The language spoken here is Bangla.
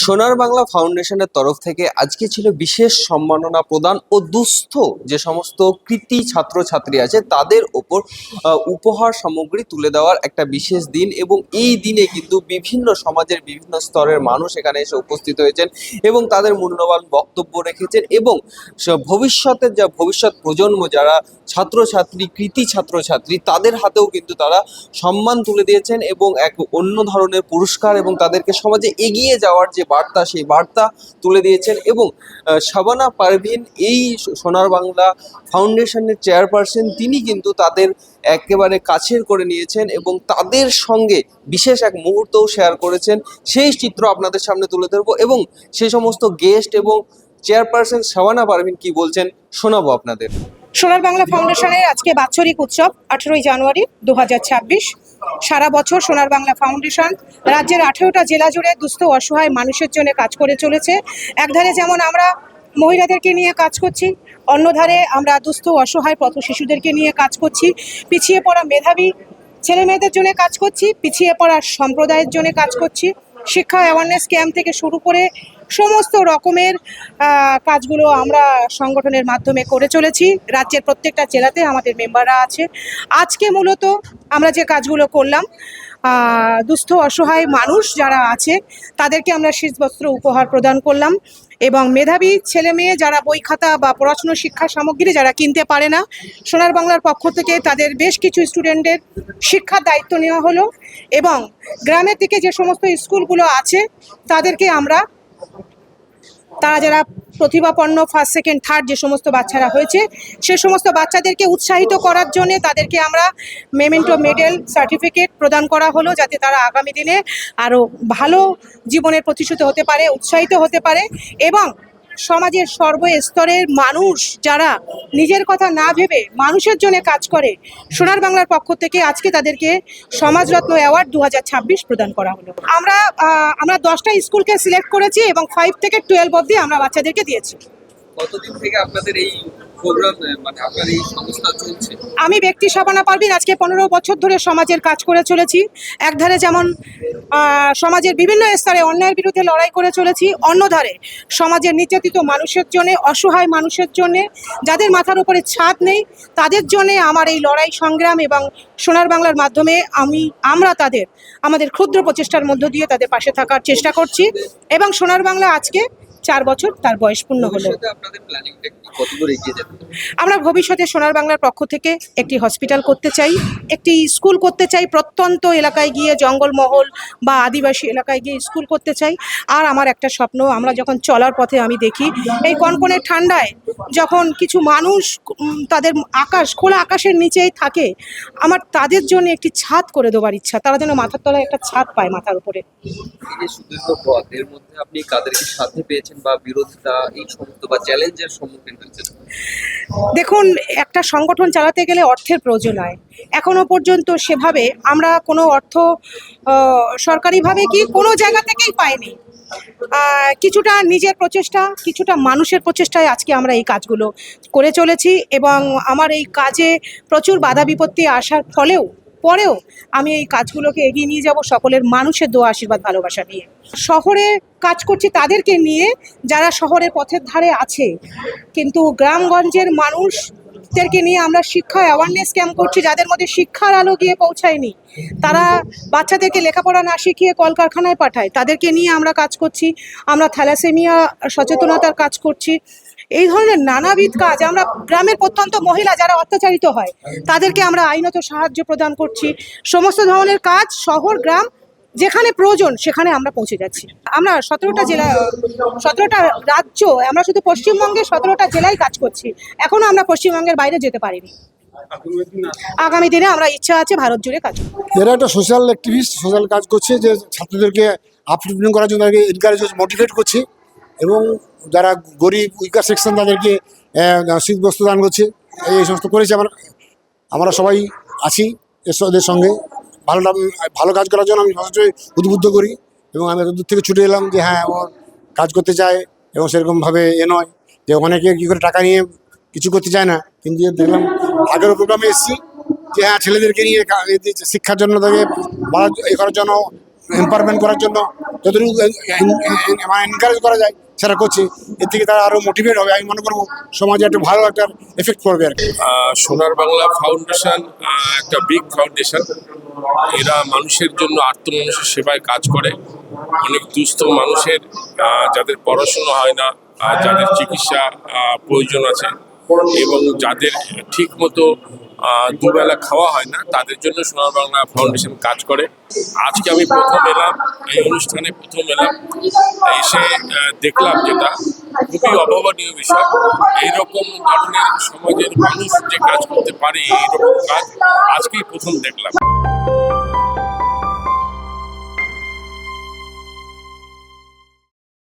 সোনার বাংলা ফাউন্ডেশনের তরফ থেকে আজকে ছিল বিশেষ সম্মাননা প্রদান ও দুস্থ যে সমস্ত কৃতি ছাত্রছাত্রী আছে, তাদের ওপর উপহার সামগ্রী তুলে দেওয়ার একটা বিশেষ দিন এবং এই দিনে কিন্তু বিভিন্ন সমাজের বিভিন্ন স্তরের মানুষ এখানে এসে উপস্থিত হয়েছেন এবং তাদের মূল্যবান বক্তব্য রেখেছেন এবং ভবিষ্যতের যা ভবিষ্যৎ প্রজন্ম, যারা ছাত্রছাত্রী, কৃতি ছাত্রছাত্রী, তাদের হাতেও কিন্তু তারা সম্মান তুলে দিয়েছেন এবং এক অন্য ধরনের পুরস্কার এবং তাদেরকে সমাজে এগিয়ে যাওয়ার যে বার্তা, সেই বার্তা তুলে দিয়েছেন এবং শাবানা পারভিন এই সোনার বাংলা ফাউন্ডেশনের চেয়ারপারসন তিনি কিন্তু তাদের একেবারে কাছের করে নিয়েছেন এবং তাদের সঙ্গে বিশেষ এক মুহূর্তও শেয়ার করেছেন। সেই চিত্র আপনাদের সামনে তুলে ধরবো এবং সেই সমস্ত গেস্ট এবং চেয়ারপারসন শাবানা পারভিন কি বলছেন শোনাবো আপনাদের। সোনার বাংলা ফাউন্ডেশনের আজকে বাৎসরিক উৎসব, আঠেরোই জানুয়ারি, দু হাজার ছাব্বিশ। সারা বছর সোনার বাংলা ফাউন্ডেশন রাজ্যের আঠেরোটা জেলা জুড়ে দুস্থ অসহায় মানুষের জন্য কাজ করে চলেছে। একধারে যেমন আমরা মহিলাদেরকে নিয়ে কাজ করছি, অন্যধারে আমরা দুস্থ অসহায় পথ শিশুদেরকে নিয়ে কাজ করছি। পিছিয়ে পড়া মেধাবী ছেলে মেয়েদের জন্য কাজ করছি, পিছিয়ে পড়া সম্প্রদায়ের জন্য কাজ করছি। শিক্ষা অ্যাওয়ারনেস ক্যাম্প থেকে শুরু করে সমস্ত রকমের কাজগুলো আমরা সংগঠনের মাধ্যমে করে চলেছি। রাজ্যের প্রত্যেকটা জেলাতে আমাদের মেম্বাররা আছে। আজকে মূলত আমরা যে কাজগুলো করলাম দুস্থ, অসহায় মানুষ যারা আছে, তাদেরকে আমরা শীতবস্ত্র উপহার প্রদান করলাম এবং মেধাবী ছেলে মেয়ে যারা বই খাতা বা পড়াশুনো শিক্ষা সামগ্রী যারা কিনতে পারে না, সোনার বাংলার পক্ষ থেকে তাদের বেশ কিছু স্টুডেন্টের শিক্ষার দায়িত্ব নেওয়া হলো এবং গ্রামের দিকে যে সমস্ত স্কুলগুলো আছে, তাদেরকে আমরা তারা যারা প্রতিভাপন্ন ফার্স্ট সেকেন্ড থার্ড যে সমস্ত বাচ্চারা হয়েছে, সে সমস্ত বাচ্চাদেরকে উৎসাহিত করার জন্য তাদেরকে আমরা মেমেন্টো মেডেল সার্টিফিকেট প্রদান করা হলো যাতে তারা আগামী দিনে আরও ভালো জীবনের প্রতিষ্ঠিত হতে পারে, উৎসাহিত হতে পারে এবং সমাজের সর্বস্তরের মানুষ যারা নিজের কথা না ভেবে মানুষের জন্য কাজ করে, সোনার বাংলার পক্ষ থেকে আজকে তাদেরকে সমাজরত্ন অ্যাওয়ার্ড দু হাজার ছাব্বিশ প্রদান করা হলো। আমরা আমরা দশটা স্কুলকে সিলেক্ট করেছি এবং ফাইভ থেকে টুয়েলভ অবধি আমরা বাচ্চাদেরকে দিয়েছি। কতদিন থেকে আপনাদের এই মানে আমি ব্যক্তি সাবানা পারবিন আজকে পনেরো বছর ধরে সমাজের কাজ করে চলেছি। একধারে যেমন সমাজের বিভিন্ন স্তরে অন্যায়ের বিরুদ্ধে লড়াই করে চলেছি, অন্যধারে সমাজের নির্যাতিত মানুষের জন্য, অসহায় মানুষের জন্য, যাদের মাথার উপরে ছাদ নেই, তাদের জন্য আমার এই লড়াই সংগ্রাম এবং সোনার বাংলার মাধ্যমে আমি, আমরা তাদের, আমাদের ক্ষুদ্র প্রচেষ্টার মধ্য দিয়ে তাদের পাশে থাকার চেষ্টা করছি। এবং সোনার বাংলা আজকে চার বছর তার বয়স পূর্ণ হলো। আমরা ভবিষ্যতে সোনার বাংলার পক্ষ থেকে একটি হসপিটাল করতে চাই একটি স্কুল করতে চাই প্রত্যন্ত এলাকায় গিয়ে জঙ্গলমহল বা আদিবাসী এলাকায় গিয়ে স্কুল করতে চাই। আর আমার একটা স্বপ্ন আমরা যখন চলার পথে আমি দেখি এই কনকনের ঠান্ডায় যখন কিছু মানুষ তাদের আকাশ খোলা আকাশের নিচেই থাকে আমার তাদের জন্য একটি ছাদ করে দেওয়ার ইচ্ছা। তারা যেন মাথার তলায় একটা ছাদ পায় মাথার উপরে। এর মধ্যে আপনি কাদেরকে সাথে পেয়েছেন বা বিরোধিতা এই সমস্ত বা চ্যালেঞ্জের সম্মুখীন হয়েছেন? দেখুন একটা সংগঠন চালাতে গেলে অর্থের প্রয়োজন হয়। এখনও পর্যন্ত সেভাবে আমরা কোনো অর্থ সরকারিভাবে কি কোনো জায়গা থেকেই পাইনি। কিছুটা নিজের প্রচেষ্টা, কিছুটা মানুষের প্রচেষ্টায় আজকে আমরা এই কাজগুলো করে চলেছি এবং আমার এই কাজে প্রচুর বাধা বিপত্তি আসার ফলেও, পরেও আমি এই কাজগুলোকে এগিয়ে নিয়ে যাব সকলের মানুষের দোয়া, আশীর্বাদ, ভালোবাসা নিয়ে। শহরে কাজ করছি তাদেরকে নিয়ে, যারা শহরের পথের ধারে আছে, কিন্তু গ্রামগঞ্জের মানুষদেরকে নিয়ে আমরা শিক্ষা অ্যাওয়ারনেস ক্যাম্প করছি, যাদের মধ্যে শিক্ষার আলো গিয়ে পৌঁছায়নি। তারা বাচ্চাদেরকে লেখাপড়া না শিখিয়ে কলকারখানায় পাঠায়। তাদেরকে নিয়ে আমরা কাজ করছি, আমরা থ্যালাসেমিয়া সচেতনতার কাজ করছি। এই ধরনের নানাবিধ কাজ আমরা গ্রামের প্রত্যন্ত মহিলা যারা অত্যাচারিত হয়, তাদেরকে আমরা আইনত সাহায্য প্রদান করছি। সমস্ত ধরনের কাজ শহর, গ্রাম যেখানে প্রয়োজন সেখানে আমরা পৌঁছে যাচ্ছি। আমরা সতেরোটা জেলা সতেরোটা রাজ্য আমরা শুধু পশ্চিমবঙ্গে সতেরোটা জেলায় কাজ করছি। এখনও আমরা পশ্চিমবঙ্গের বাইরে যেতে পারিনি। আগামী দিনে আমরা ইচ্ছা আছে ভারত জুড়ে কাজ। এরা একটা সোশ্যাল অ্যাক্টিভিস্ট সোশ্যাল কাজ করছে যে ছাত্রদেরকে আপলিফটিং করার জন্য তাদেরকে এনকারেজ মোটিভেট করছে এবং যারা গরিব উইকার সেকশন তাদেরকে আহ, শীত বস্ত্র দান করছে। এই সমস্ত করেছে আমরা আমরা সবাই আছি এদের সঙ্গে। ভালো ভালো কাজ করার জন্য আমি সবসময় উদ্বুদ্ধ করি এবং আমি দূর থেকে ছুটে এলাম যে হ্যাঁ ও কাজ করতে চায় এবং সেরকমভাবে এ নয় যে অনেকে কী করে টাকা নিয়ে কিছু করতে চায় না। কিন্তু দেখলাম আগের প্রোগ্রামে এসেছি যে হ্যাঁ ছেলেদেরকে নিয়ে শিক্ষার জন্য তাকে এ করার জন্য এম্পাওয়ারমেন্ট করার জন্য যতটুকু এনকারেজ করা যায় সেটা করছে। এর থেকে তারা আরও মোটিভেট হবে। আমি মনে করব সমাজে একটা ভালো একটা এফেক্ট পড়বে আর সোনার বাংলা ফাউন্ডেশন একটা বিগ ফাউন্ডেশন এরা মানুষের জন্য আত্মমানুষের সেবায় কাজ করে। অনেক দুস্থ মানুষের যাদের পড়াশুনো হয় না যাদের চিকিৎসা প্রয়োজন আছে। এবং যাদের ঠিক মতো দুবেলা খাওয়া হয় না, তাদের জন্য সোনার বাংলা ফাউন্ডেশন কাজ করে। আজকে আমি প্রথম এলাম, এই অনুষ্ঠানে প্রথম এলাম। এসে দেখলাম যেটা খুবই অভাবনীয় বিষয়। এইরকম ধরনের সমাজের মানুষ যে কাজ করতে পারে, এইরকম কাজ আজকেই প্রথম দেখলাম।